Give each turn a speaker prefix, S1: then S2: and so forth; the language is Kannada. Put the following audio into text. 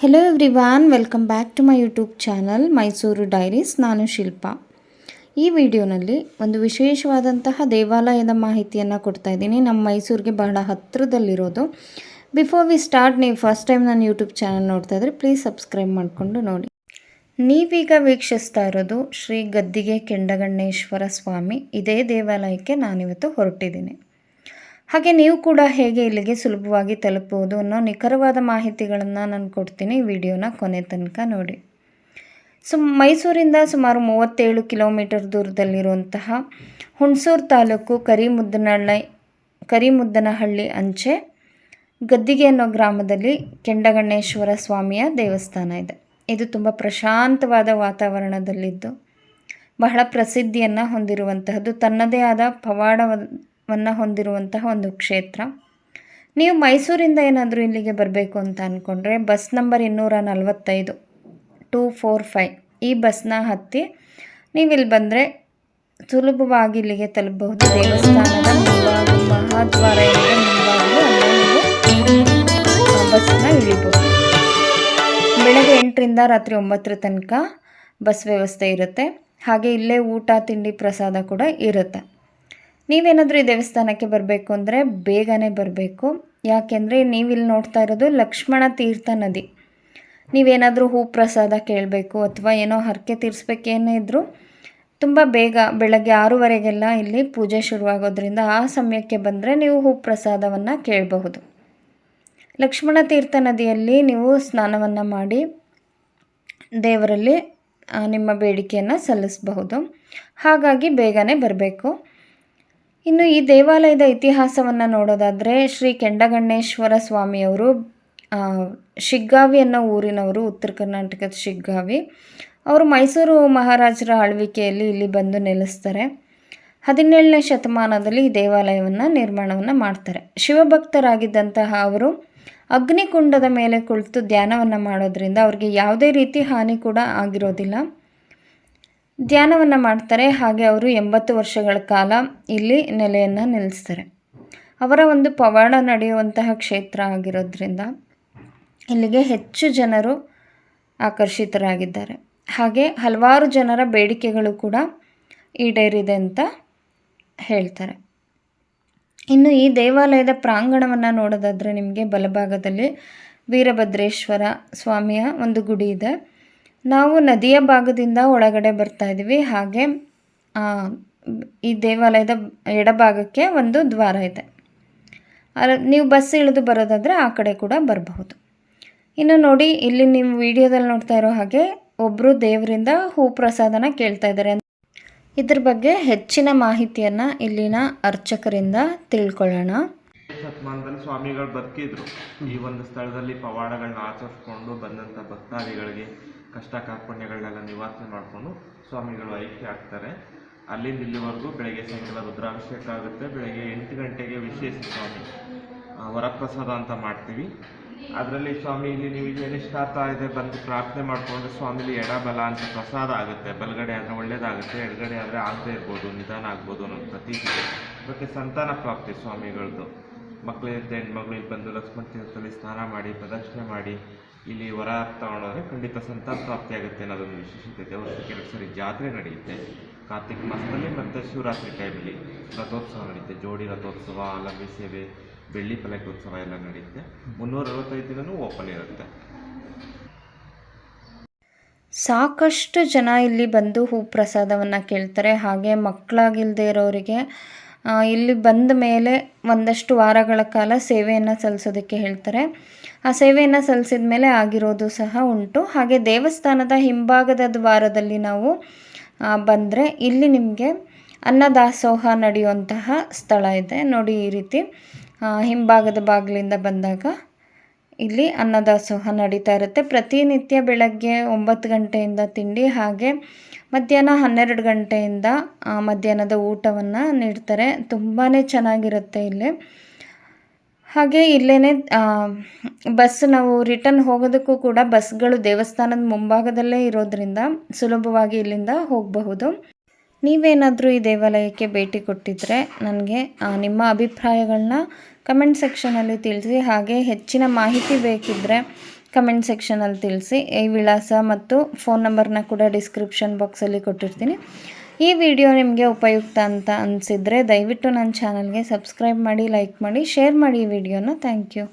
S1: Hello everyone welcome back to my YouTube channel Mysuru diaries ನಾನು ಶಿಲ್ಪ. ಈ ವಿಡಿಯೋನಲ್ಲಿ ಒಂದು ವಿಶೇಷವಾದಂತಹ ದೇವಾಲಯದ ಮಾಹಿತಿಯನ್ನು ಕೊಡ್ತಾ ಇದ್ದೀನಿ. ನಮ್ಮ ಮೈಸೂರಿಗೆ ಬಹಳ ಹತ್ತಿರದಲ್ಲಿರೋದು ಬಿಫೋರ್ ವಿ ಸ್ಟಾರ್ಟ್ ನೀವು ಫಸ್ಟ್ ಟೈಮ್ ನಾನು ಯೂಟ್ಯೂಬ್ ಚಾನಲ್ ನೋಡ್ತಾ ಇದ್ರೆ ಪ್ಲೀಸ್ ಸಬ್ಸ್ಕ್ರೈಬ್ ಮಾಡಿಕೊಂಡು ನೋಡಿ. ನೀವೀಗ ವೀಕ್ಷಿಸ್ತಾ ಇರೋದು ಶ್ರೀ ಗದ್ದಿಗೆ ಕೆಂಡಗಣ್ಣೇಶ್ವರ ಸ್ವಾಮಿ. ಇದೇ ದೇವಾಲಯಕ್ಕೆ ನಾನಿವತ್ತು ಹೊರಟಿದ್ದೀನಿ. ಹಾಗೆ ನೀವು ಕೂಡ ಹೇಗೆ ಇಲ್ಲಿಗೆ ಸುಲಭವಾಗಿ ತಲುಪುವುದು ಅನ್ನೋ ನಿಖರವಾದ ಮಾಹಿತಿಗಳನ್ನು ನಾನು ಕೊಡ್ತೀನಿ ವಿಡಿಯೋನ ಕೊನೆ ತನಕ ನೋಡಿ. ಸೊ, ಮೈಸೂರಿಂದ ಸುಮಾರು ಮೂವತ್ತೇಳು ಕಿಲೋಮೀಟರ್ ದೂರದಲ್ಲಿರುವಂತಹ ಹುಣಸೂರು ತಾಲೂಕು ಕರಿಮುದ್ದನಹಳ್ಳಿ ಕರಿಮುದ್ದನಹಳ್ಳಿ ಅಂಚೆ ಗದ್ದಿಗೆ ಅನ್ನೋ ಗ್ರಾಮದಲ್ಲಿ ಕೆಂಡಗಣ್ಣೇಶ್ವರ ಸ್ವಾಮಿಯ ದೇವಸ್ಥಾನ ಇದೆ. ಇದು ತುಂಬ ಪ್ರಶಾಂತವಾದ ವಾತಾವರಣದಲ್ಲಿದ್ದು ಬಹಳ ಪ್ರಸಿದ್ಧಿಯನ್ನು ಹೊಂದಿರುವಂತಹದ್ದು ತನ್ನದೇ ಆದ ಪವಾಡವನ್ನು ಹೊಂದಿರುವಂತಹ ಒಂದು ಕ್ಷೇತ್ರ. ನೀವು ಮೈಸೂರಿಂದ ಏನಾದರೂ ಇಲ್ಲಿಗೆ ಬರಬೇಕು ಅಂತ ಅಂದ್ಕೊಂಡ್ರೆ ಬಸ್ ನಂಬರ್ ಇನ್ನೂರ ನಲವತ್ತೈದು ಟೂ ಫೋರ್ ಫೈವ್. ಈ ಬಸ್ನ ಹತ್ತಿ ನೀವು ಇಲ್ಲಿ ಬಂದರೆ ಸುಲಭವಾಗಿ ಇಲ್ಲಿಗೆ ತಲುಪಬಹುದು. ದೇವಸ್ಥಾನದ ಮಹಾದ್ವಾರ ಬಸ್ನ ಇಳಿಬಹುದು. ಬೆಳಗ್ಗೆ ಎಂಟರಿಂದ ರಾತ್ರಿ ಒಂಬತ್ತರ ತನಕ ಬಸ್ ವ್ಯವಸ್ಥೆ ಇರುತ್ತೆ. ಹಾಗೆ ಇಲ್ಲೇ ಊಟ, ತಿಂಡಿ, ಪ್ರಸಾದ ಕೂಡ ಇರುತ್ತೆ. ನೀವೇನಾದರೂ ಈ ದೇವಸ್ಥಾನಕ್ಕೆ ಬರಬೇಕು ಅಂದರೆ ಬೇಗನೆ ಬರಬೇಕು. ಯಾಕೆಂದರೆ ನೀವಿಲ್ಲಿ ನೋಡ್ತಾ ಇರೋದು ಲಕ್ಷ್ಮಣ ತೀರ್ಥ ನದಿ. ನೀವೇನಾದರೂ ಹೂ ಪ್ರಸಾದ ಕೇಳಬೇಕು ಅಥವಾ ಏನೋ ಹರಕೆ ತೀರಿಸ್ಬೇಕೇನೇ ಇದ್ದರೂ ತುಂಬ ಬೇಗ ಬೆಳಗ್ಗೆ ಆರೂವರೆಗೆಲ್ಲ ಇಲ್ಲಿ ಪೂಜೆ ಶುರುವಾಗೋದ್ರಿಂದ ಆ ಸಮಯಕ್ಕೆ ಬಂದರೆ ನೀವು ಹೂ ಪ್ರಸಾದವನ್ನು ಕೇಳಬಹುದು. ಲಕ್ಷ್ಮಣ ತೀರ್ಥ ನದಿಯಲ್ಲಿ ನೀವು ಸ್ನಾನವನ್ನು ಮಾಡಿ ದೇವರಲ್ಲಿ ನಿಮ್ಮ ಬೇಡಿಕೆಯನ್ನು ಸಲ್ಲಿಸಬಹುದು. ಹಾಗಾಗಿ ಬೇಗನೆ ಬರಬೇಕು. ಇನ್ನು ಈ ದೇವಾಲಯದ ಇತಿಹಾಸವನ್ನು ನೋಡೋದಾದರೆ ಶ್ರೀ ಕೆಂಡಗಣ್ಣೇಶ್ವರ ಸ್ವಾಮಿಯವರು ಶಿಗ್ಗಾವಿ ಅನ್ನೋ ಊರಿನವರು, ಉತ್ತರ ಕರ್ನಾಟಕದ ಶಿಗ್ಗಾವಿ. ಅವರು ಮೈಸೂರು ಮಹಾರಾಜರ ಆಳ್ವಿಕೆಯಲ್ಲಿ ಇಲ್ಲಿ ಬಂದು ನೆಲೆಸ್ತಾರೆ. ಹದಿನೇಳನೇ ಶತಮಾನದಲ್ಲಿ ಈ ದೇವಾಲಯವನ್ನು ನಿರ್ಮಾಣವನ್ನು ಮಾಡ್ತಾರೆ. ಶಿವಭಕ್ತರಾಗಿದ್ದಂತಹ ಅವರು ಅಗ್ನಿಕುಂಡದ ಮೇಲೆ ಕುಳಿತು ಧ್ಯಾನವನ್ನು ಮಾಡೋದ್ರಿಂದ ಅವ್ರಿಗೆ ಯಾವುದೇ ರೀತಿ ಹಾನಿ ಕೂಡ ಆಗಿರೋದಿಲ್ಲ. ಧ್ಯಾನವನ್ನು ಮಾಡ್ತಾರೆ, ಹಾಗೆ ಅವರು ಎಂಬತ್ತು ವರ್ಷಗಳ ಕಾಲ ಇಲ್ಲಿ ನೆಲೆಯನ್ನು ನಿಲ್ಲಿಸ್ತಾರೆ ಅವರ ಒಂದು ಪವಾಡ ನಡೆಯುವಂತಹ ಕ್ಷೇತ್ರ ಆಗಿರೋದ್ರಿಂದ ಇಲ್ಲಿಗೆ ಹೆಚ್ಚು ಜನರು ಆಕರ್ಷಿತರಾಗಿದ್ದಾರೆ. ಹಾಗೆ ಹಲವಾರು ಜನರ ಬೇಡಿಕೆಗಳು ಕೂಡ ಈಡೇರಿದೆ ಅಂತ ಹೇಳ್ತಾರೆ. ಇನ್ನು ಈ ದೇವಾಲಯದ ಪ್ರಾಂಗಣವನ್ನು ನೋಡೋದಾದರೆ ನಿಮಗೆ ಬಲಭಾಗದಲ್ಲಿ ವೀರಭದ್ರೇಶ್ವರ ಸ್ವಾಮಿಯ ಒಂದು ಗುಡಿ ಇದೆ. ನಾವು ನದಿಯ ಭಾಗದಿಂದ ಒಳಗಡೆ ಬರ್ತಾ ಇದ್ದೀವಿ. ಹಾಗೆ ಈ ದೇವಾಲಯದ ಎಡಭಾಗಕ್ಕೆ ಒಂದು ದ್ವಾರ ಇದೆ. ನೀವು ಬಸ್ ಇಳಿದು ಬರೋದಾದರೆ ಆ ಕಡೆ ಕೂಡ ಬರಬಹುದು. ಇನ್ನು ನೋಡಿ, ಇಲ್ಲಿ ನೀವು ವಿಡಿಯೋದಲ್ಲಿ ನೋಡ್ತಾ ಇರೋ ಹಾಗೆ ಒಬ್ಬರು ದೇವರಿಂದ ಹೂ ಪ್ರಸಾದನ ಕೇಳ್ತಾ ಇದ್ದಾರೆ ಇದ್ರ ಬಗ್ಗೆ ಹೆಚ್ಚಿನ ಮಾಹಿತಿಯನ್ನು ಇಲ್ಲಿನ ಅರ್ಚಕರಿಂದ ತಿಳ್ಕೊಳ್ಳೋಣ.
S2: ಶತಮಾನದಲ್ಲಿ ಸ್ವಾಮಿಗಳು ಬದುಕಿದ್ರು. ಈ ಒಂದು ಸ್ಥಳದಲ್ಲಿ ಪವಾಡಗಳನ್ನ ಆಚರಿಸ್ಕೊಂಡು ಬಂದಂಥ ಭಕ್ತಾದಿಗಳಿಗೆ ಕಷ್ಟ ಕಾರ್ಪಣ್ಯಗಳನ್ನೆಲ್ಲ ನಿವಾರಣೆ ಮಾಡಿಕೊಂಡು ಸ್ವಾಮಿಗಳು ಐಕ್ಯ ಆಗ್ತಾರೆ. ಅಲ್ಲಿಂದ ಇಲ್ಲಿವರೆಗೂ ಬೆಳಗ್ಗೆ ಸಾಯಂಕಾಲ ರುದ್ರಾಭಿಷೇಕ ಆಗುತ್ತೆ. ಬೆಳಗ್ಗೆ ಎಂಟು ಗಂಟೆಗೆ ವಿಶೇಷ ಸ್ವಾಮಿ ವರಪ್ರಸಾದ ಅಂತ ಮಾಡ್ತೀವಿ. ಅದರಲ್ಲಿ ಸ್ವಾಮಿ, ಇಲ್ಲಿ ನೀವು ಏನಿಷ್ಟಾರ್ಥ ಇದೆ ಬಂದು ಪ್ರಾರ್ಥನೆ ಮಾಡಿಕೊಂಡ್ರೆ ಸ್ವಾಮಿಲಿ ಎಡ ಬಲ ಅಂತ ಪ್ರಸಾದ ಆಗುತ್ತೆ. ಬಲಗಡೆ ಆದರೆ ಒಳ್ಳೇದಾಗುತ್ತೆ, ಎಡಗಡೆ ಆದರೆ ಆಗದೆ ಇರ್ಬೋದು, ನಿಧಾನ ಆಗ್ಬೋದು ಅನ್ನೋ ಪ್ರತೀತಿ ಮತ್ತು ಸಂತಾನ ಪ್ರಾಪ್ತಿ ಸ್ವಾಮಿಗಳದ್ದು ಮಕ್ಕಳಿದ್ದ ಹೆಣ್ಮಗಳು ಇಲ್ಲಿ ಬಂದು ಲಕ್ಷ್ಮಣ ತೀರ್ಥದಲ್ಲಿ ಸ್ನಾನ ಮಾಡಿ, ಪ್ರದಕ್ಷಿಣೆ ಮಾಡಿ ಇಲ್ಲಿ ವರ ತಗೊಂಡೋದ್ರೆ ಖಂಡಿತ ಸಂತಾನ ಪ್ರಾಪ್ತಿ ಆಗುತ್ತೆ ಅನ್ನೋದೊಂದು ವಿಶೇಷತೆ ಇದೆ. ವರ್ಷಕ್ಕೆ ಎರಡು ಸರಿ ಜಾತ್ರೆ ನಡೆಯುತ್ತೆ. ಕಾರ್ತಿಕ ಮಾಸದಲ್ಲಿ ಮತ್ತು ಶಿವರಾತ್ರಿ ಟೈಮಲ್ಲಿ ರಥೋತ್ಸವ ನಡೆಯುತ್ತೆ. ಜೋಡಿ ರಥೋತ್ಸವ ಅಲಂಬಿ ಸೇವೆ, ಬೆಳ್ಳಿ ಫಲಕೋತ್ಸವ ಎಲ್ಲ ನಡೆಯುತ್ತೆ. ಮುನ್ನೂರ ಅರವತ್ತೈದು ದಿನವೂ ಓಪನ್ ಇರುತ್ತೆ.
S1: ಸಾಕಷ್ಟು ಜನ ಇಲ್ಲಿ ಬಂದು ಹೂ ಪ್ರಸಾದವನ್ನು ಕೇಳ್ತಾರೆ. ಹಾಗೆ ಮಕ್ಕಳಾಗಿಲ್ಲದೆ ಇರೋರಿಗೆ ಇಲ್ಲಿ ಬಂದ ಮೇಲೆ ಒಂದಷ್ಟು ವಾರಗಳ ಕಾಲ ಸೇವೆಯನ್ನು ಸಲ್ಲಿಸೋದಕ್ಕೆ ಹೇಳ್ತಾರೆ. ಆ ಸೇವೆಯನ್ನು ಸಲ್ಲಿಸಿದ ಮೇಲೆ ಆಗಿರೋದು ಸಹ ಉಂಟು. ಹಾಗೆ ದೇವಸ್ಥಾನದ ಹಿಂಭಾಗದ ದ್ವಾರದಲ್ಲಿ ನಾವು ಬಂದರೆ ಇಲ್ಲಿ ನಿಮಗೆ ಅನ್ನದಾಸೋಹ ನಡೆಯುವಂತಹ ಸ್ಥಳ ಇದೆ. ನೋಡಿ ಈ ರೀತಿ ಹಿಂಭಾಗದ ಬಾಗಿಲಿಂದ ಬಂದಾಗ ಇಲ್ಲಿ ಅನ್ನದಾಸೋಹ ನಡೀತಾ ಇರುತ್ತೆ. ಪ್ರತಿನಿತ್ಯ ಬೆಳಗ್ಗೆ ಒಂಬತ್ತು ಗಂಟೆಯಿಂದ ತಿಂಡಿ ಹಾಗೆ ಮಧ್ಯಾಹ್ನ ಹನ್ನೆರಡು ಗಂಟೆಯಿಂದ ಮಧ್ಯಾಹ್ನದ ಊಟವನ್ನು ನೀಡ್ತಾರೆ. ತುಂಬಾ ಚೆನ್ನಾಗಿರುತ್ತೆ ಇಲ್ಲಿ. ಹಾಗೆ ಇಲ್ಲೇ ಬಸ್ ನಾವು ರಿಟರ್ನ್ ಹೋಗೋದಕ್ಕೂ ಕೂಡ ಬಸ್ಗಳು ದೇವಸ್ಥಾನದ ಮುಂಭಾಗದಲ್ಲೇ ಇರೋದ್ರಿಂದ ಸುಲಭವಾಗಿ ಇಲ್ಲಿಂದ ಹೋಗಬಹುದು. ನೀವೇನಾದರೂ ಈ ದೇವಾಲಯಕ್ಕೆ ಭೇಟಿ ಕೊಟ್ಟಿದ್ದರೆ ನನಗೆ ನಿಮ್ಮ ಅಭಿಪ್ರಾಯಗಳನ್ನ ಕಮೆಂಟ್ ಸೆಕ್ಷನಲ್ಲಿ ತಿಳಿಸಿ. ಹಾಗೆ ಹೆಚ್ಚಿನ ಮಾಹಿತಿ ಬೇಕಿದ್ದರೆ ಕಮೆಂಟ್ ಸೆಕ್ಷನಲ್ಲಿ ತಿಳಿಸಿ. ಈ ವಿಳಾಸ ಮತ್ತು ಫೋನ್ ನಂಬರ್ನ ಕೂಡ ಡಿಸ್ಕ್ರಿಪ್ಷನ್ ಬಾಕ್ಸಲ್ಲಿ ಕೊಟ್ಟಿರ್ತೀನಿ. ಈ ವಿಡಿಯೋ ನಿಮಗೆ ಉಪಯುಕ್ತ ಅಂತ ಅನಿಸಿದರೆ ದಯವಿಟ್ಟು ನನ್ನ ಚಾನಲ್ಗೆ ಸಬ್ಸ್ಕ್ರೈಬ್ ಮಾಡಿ ಲೈಕ್ ಮಾಡಿ ಶೇರ್ ಮಾಡಿ ಈ ವಿಡಿಯೋನ ಥ್ಯಾಂಕ್ ಯು